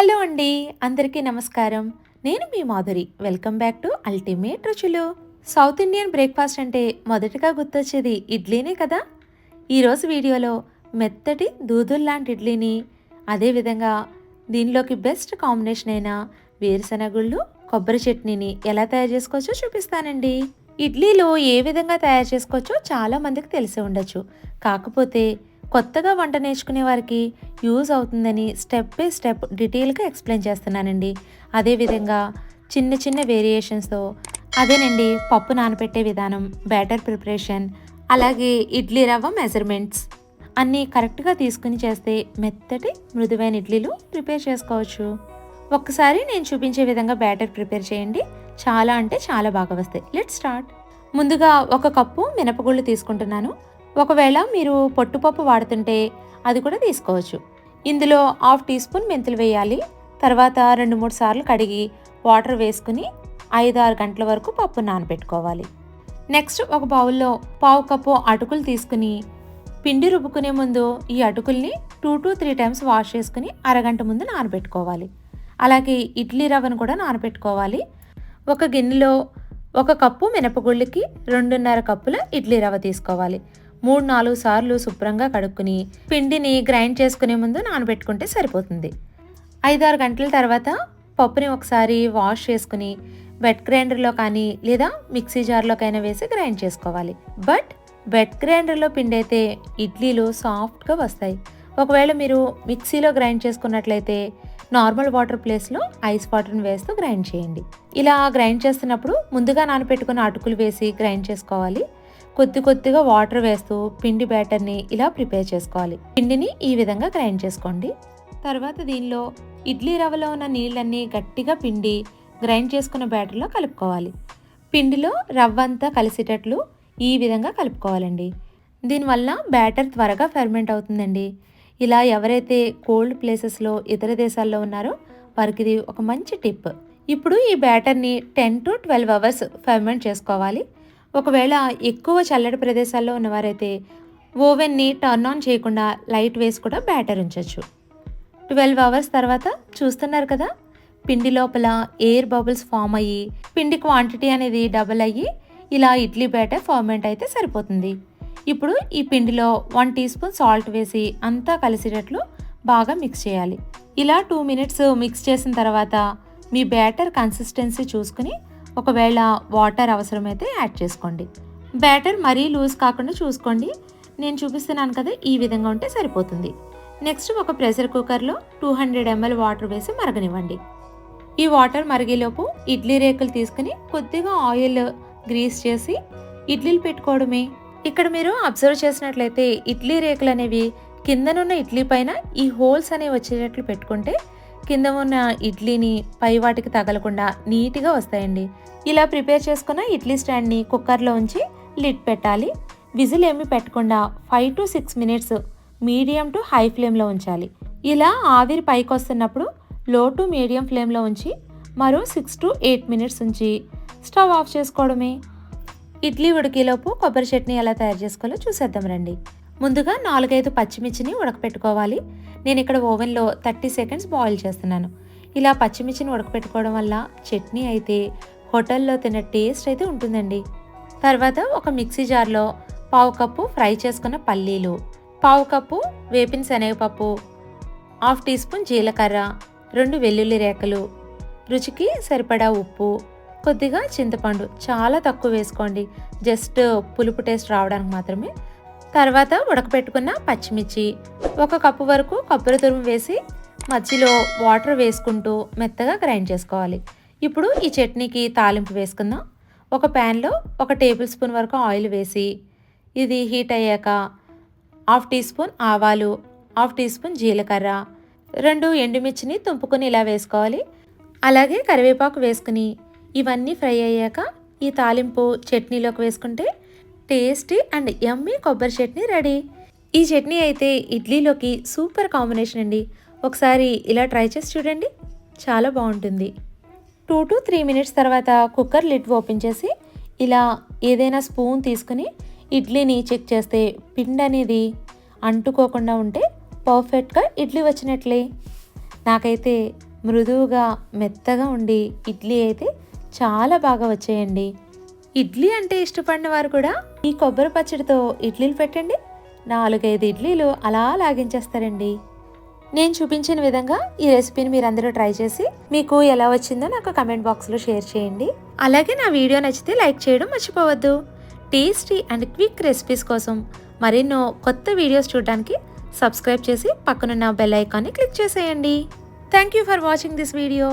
Hello అండి అందరికీ నమస్కారం. నేను మీ Madhuri. Welcome back to ultimate రుచులు. సౌత్ ఇండియన్ బ్రేక్ఫాస్ట్ అంటే మొదటగా గుర్తొచ్చేది ఇడ్లీనే కదా? ఈరోజు వీడియోలో మెత్తటి దూదుల్లాంటి ఇడ్లీని అదేవిధంగా దీనిలోకి బెస్ట్ కాంబినేషన్ అయిన వేరుశనగుళ్ళు కొబ్బరి చట్నీని ఎలా తయారు చేసుకోవచ్చో చూపిస్తానండి. ఇడ్లీలు ఏ విధంగా తయారు చేసుకోవచ్చో చాలా మందికి తెలిసి ఉండొచ్చు. కాకపోతే కొత్తగా వంట నేర్చుకునే వారికి యూజ్ అవుతుందని స్టెప్ బై స్టెప్ డీటెయిల్గా ఎక్స్ప్లెయిన్ చేస్తున్నానండి. అదేవిధంగా చిన్న చిన్న వేరియేషన్స్తో అదేనండి పప్పు నానబెట్టే విధానం బ్యాటర్ ప్రిపరేషన్ అలాగే ఇడ్లీ రవ్వ మెజర్మెంట్స్ అన్నీ కరెక్ట్గా తీసుకుని చేస్తే మెత్తటి మృదువైన ఇడ్లీలు ప్రిపేర్ చేసుకోవచ్చు. ఒక్కసారి నేను చూపించే విధంగా బ్యాటర్ ప్రిపేర్ చేయండి. చాలా అంటే చాలా బాగా వస్తాయి. Let start. ముందుగా ఒక కప్పు మినపగుళ్ళు తీసుకుంటున్నాను. ఒకవేళ మీరు పొట్టుపప్పు వాడుతుంటే అది కూడా తీసుకోవచ్చు. ఇందులో హాఫ్ టీ స్పూన్ మెంతులు వేయాలి. తర్వాత రెండు మూడు సార్లు కడిగి వాటర్ వేసుకుని ఐదు ఆరు గంటల వరకు పప్పు నానబెట్టుకోవాలి. నెక్స్ట్ ఒక బౌల్లో పావు కప్పు అటుకులు తీసుకుని పిండి రుబ్బుకునే ముందు ఈ అటుకుల్ని two to three times wash చేసుకుని అరగంట ముందు నానబెట్టుకోవాలి. అలాగే ఇడ్లీ రవ్వను కూడా నానబెట్టుకోవాలి. ఒక గిన్నెలో ఒక కప్పు మినపగుళ్ళకి రెండున్నర కప్పుల ఇడ్లీ రవ్వ తీసుకోవాలి. మూడు నాలుగు సార్లు శుభ్రంగా కడుక్కుని పిండిని గ్రైండ్ చేసుకునే ముందు నానబెట్టుకుంటే సరిపోతుంది. ఐదారు గంటల తర్వాత పప్పుని ఒకసారి వాష్ చేసుకుని వెట్ గ్రైండర్లో కానీ లేదా మిక్సీ జార్లోకైనా వేసి గ్రైండ్ చేసుకోవాలి. బట్ వెట్ గ్రైండర్లో పిండి అయితే ఇడ్లీలు సాఫ్ట్గా వస్తాయి. ఒకవేళ మీరు మిక్సీలో గ్రైండ్ చేసుకున్నట్లయితే నార్మల్ వాటర్ ప్లేస్లో ఐస్ వాటర్ని వేస్తూ గ్రైండ్ చేయండి. ఇలా గ్రైండ్ చేస్తున్నప్పుడు ముందుగా నానబెట్టుకున్న అటుకులు వేసి గ్రైండ్ చేసుకోవాలి. కొద్ది కొద్దిగా వాటర్ వేస్తూ పిండి బ్యాటర్ని ఇలా ప్రిపేర్ చేసుకోవాలి. పిండిని ఈ విధంగా గ్రైండ్ చేసుకోండి. తర్వాత దీనిలో ఇడ్లీ రవ్వలో ఉన్న నీళ్ళన్నీ గట్టిగా పిండి గ్రైండ్ చేసుకున్న బ్యాటర్లో కలుపుకోవాలి. పిండిలో రవ్వ అంతా కలిసేటట్లు ఈ విధంగా కలుపుకోవాలండి. దీనివల్ల బ్యాటర్ త్వరగా ఫెర్మెంట్ అవుతుందండి. ఇలా ఎవరైతే కోల్డ్ ప్లేసెస్లో ఇతర దేశాల్లో ఉన్నారో వారికి ఇది ఒక మంచి టిప్. ఇప్పుడు ఈ బ్యాటర్ని ten to twelve hours ferment చేసుకోవాలి. ఒకవేళ ఎక్కువ చల్లటి ప్రదేశాల్లో ఉన్నవారైతే ఓవెన్ని టర్న్ ఆన్ చేయకుండా లైట్ వేసి కూడా బ్యాటర్ ఉంచవచ్చు ట్వెల్వ్ అవర్స్ తర్వాత చూస్తున్నారు కదా పిండి లోపల ఎయిర్ బబుల్స్ ఫామ్ అయ్యి పిండి క్వాంటిటీ అనేది డబుల్ అయ్యి ఇలా ఇడ్లీ బ్యాటర్ ఫార్మెంట్ అయితే సరిపోతుంది. ఇప్పుడు ఈ పిండిలో వన్ టీ స్పూన్ సాల్ట్ వేసి అంతా కలిసేటట్లు బాగా మిక్స్ చేయాలి. ఇలా టూ మినిట్స్ మిక్స్ చేసిన తర్వాత మీ బ్యాటర్ కన్సిస్టెన్సీ చూసుకుని ఒకవేళ వాటర్ అవసరమైతే యాడ్ చేసుకోండి. బ్యాటర్ మరీ లూజ్ కాకుండా చూసుకోండి. నేను చూపిస్తున్నాను కదా ఈ విధంగా ఉంటే సరిపోతుంది. నెక్స్ట్ ఒక ప్రెషర్ కుక్కర్లో టూ హండ్రెడ్ ఎంఎల్ వాటర్ వేసి మరగనివ్వండి. ఈ వాటర్ మరిగేలోపు ఇడ్లీ రేకులు తీసుకుని కొద్దిగా ఆయిల్ గ్రీస్ చేసి ఇడ్లీలు పెట్టుకోవడమే. ఇక్కడ మీరు అబ్జర్వ్ చేసినట్లయితే ఇడ్లీ రేకులు అనేవి కిందనున్న ఇడ్లీ పైన ఈ హోల్స్ అనేవి వచ్చేటట్లు పెట్టుకుంటే కింద ఉన్న ఇడ్లీని పై వాటికి తగలకుండా నీట్గా వస్తాయండి. ఇలా ప్రిపేర్ చేసుకున్న ఇడ్లీ స్టాండ్ని కుక్కర్లో ఉంచి లిడ్ పెట్టాలి. విజిల్ ఏమి పెట్టకుండా five to six minutes medium to high ఫ్లేమ్లో ఉంచాలి. ఇలా ఆవిరి పైకి వస్తున్నప్పుడు లో టు మీడియం ఫ్లేమ్లో ఉంచి మరో సిక్స్ టు ఎయిట్ మినిట్స్ ఉంచి స్టవ్ ఆఫ్ చేసుకోవడమే. ఇడ్లీ ఉడికేలోపు కొబ్బరి చట్నీ ఎలా తయారు చేసుకోవాలో చూసేద్దాం రండి. ముందుగా నాలుగైదు పచ్చిమిర్చిని ఉడకపెట్టుకోవాలి. నేను ఇక్కడ ఓవెన్లో థర్టీ సెకండ్స్ బాయిల్ చేస్తున్నాను. ఇలా పచ్చిమిర్చిని ఉడకపెట్టుకోవడం వల్ల చట్నీ అయితే హోటల్లో తిన్న టేస్ట్ అయితే ఉంటుందండి. తర్వాత ఒక మిక్సీ జార్లో పావు కప్పు ఫ్రై చేసుకున్న పల్లీలు పావు కప్పు వేపిన శనగపప్పు హాఫ్ టీ స్పూన్ జీలకర్ర రెండు వెల్లుల్లి రేకలు రుచికి సరిపడా ఉప్పు కొద్దిగా చింతపండు చాలా తక్కువ వేసుకోండి. జస్ట్ పులుపు టేస్ట్ రావడానికి మాత్రమే తర్వాత ఉడకపెట్టుకున్న పచ్చిమిర్చి. ఒక కప్పు వరకు కొబ్బరి తురుము వేసి మధ్యలో వాటర్ వేసుకుంటూ మెత్తగా గ్రైండ్ చేసుకోవాలి. ఇప్పుడు ఈ చట్నీకి తాలింపు వేసుకుందాం. ఒక ప్యాన్లో ఒక టేబుల్ స్పూన్ వరకు ఆయిల్ వేసి ఇది హీట్ అయ్యాక హాఫ్ టీ స్పూన్ ఆవాలు హాఫ్ టీ స్పూన్ జీలకర్ర రెండు ఎండుమిర్చిని తుంపుకొని ఇలా వేసుకోవాలి. అలాగే కరివేపాకు వేసుకుని ఇవన్నీ ఫ్రై అయ్యాక ఈ తాలింపు చట్నీలోకి వేసుకుంటే టేస్టీ అండ్ యమ్మీ కొబ్బరి చట్నీ రెడీ. ఈ చట్నీ అయితే ఇడ్లీలోకి సూపర్ కాంబినేషన్ అండి. ఒకసారి ఇలా ట్రై చేసి చూడండి. చాలా బాగుంటుంది. టూ టు త్రీ మినిట్స్ తర్వాత కుక్కర్ లిడ్ ఓపెన్ చేసి ఇలా ఏదైనా స్పూన్ తీసుకుని ఇడ్లీని చెక్ చేస్తే పిండి అనేది అంటుకోకుండా ఉంటే పర్ఫెక్ట్గా ఇడ్లీ వచ్చినట్లే. నాకైతే మృదువుగా మెత్తగా ఉండి ఇడ్లీ అయితే చాలా బాగా వచ్చాయండి. ఇడ్లీ అంటే ఇష్టపడిన వారు కూడా ఈ కొబ్బరి పచ్చడితో ఇడ్లీలు పెట్టండి. నాలుగైదు ఇడ్లీలు అలా లాగించేస్తారండి. నేను చూపించిన విధంగా ఈ రెసిపీని మీరు అందరూ ట్రై చేసి మీకు ఎలా వచ్చిందో నాకు కమెంట్ బాక్స్లో షేర్ చేయండి. అలాగే నా వీడియో నచ్చితే లైక్ చేయడం మర్చిపోవద్దు. టేస్టీ అండ్ క్విక్ రెసిపీస్ కోసం మరెన్నో కొత్త వీడియోస్ చూడడానికి సబ్స్క్రైబ్ చేసి పక్కనున్న బెల్ ఐకాన్ని క్లిక్ చేసేయండి. Thank you for watching this video.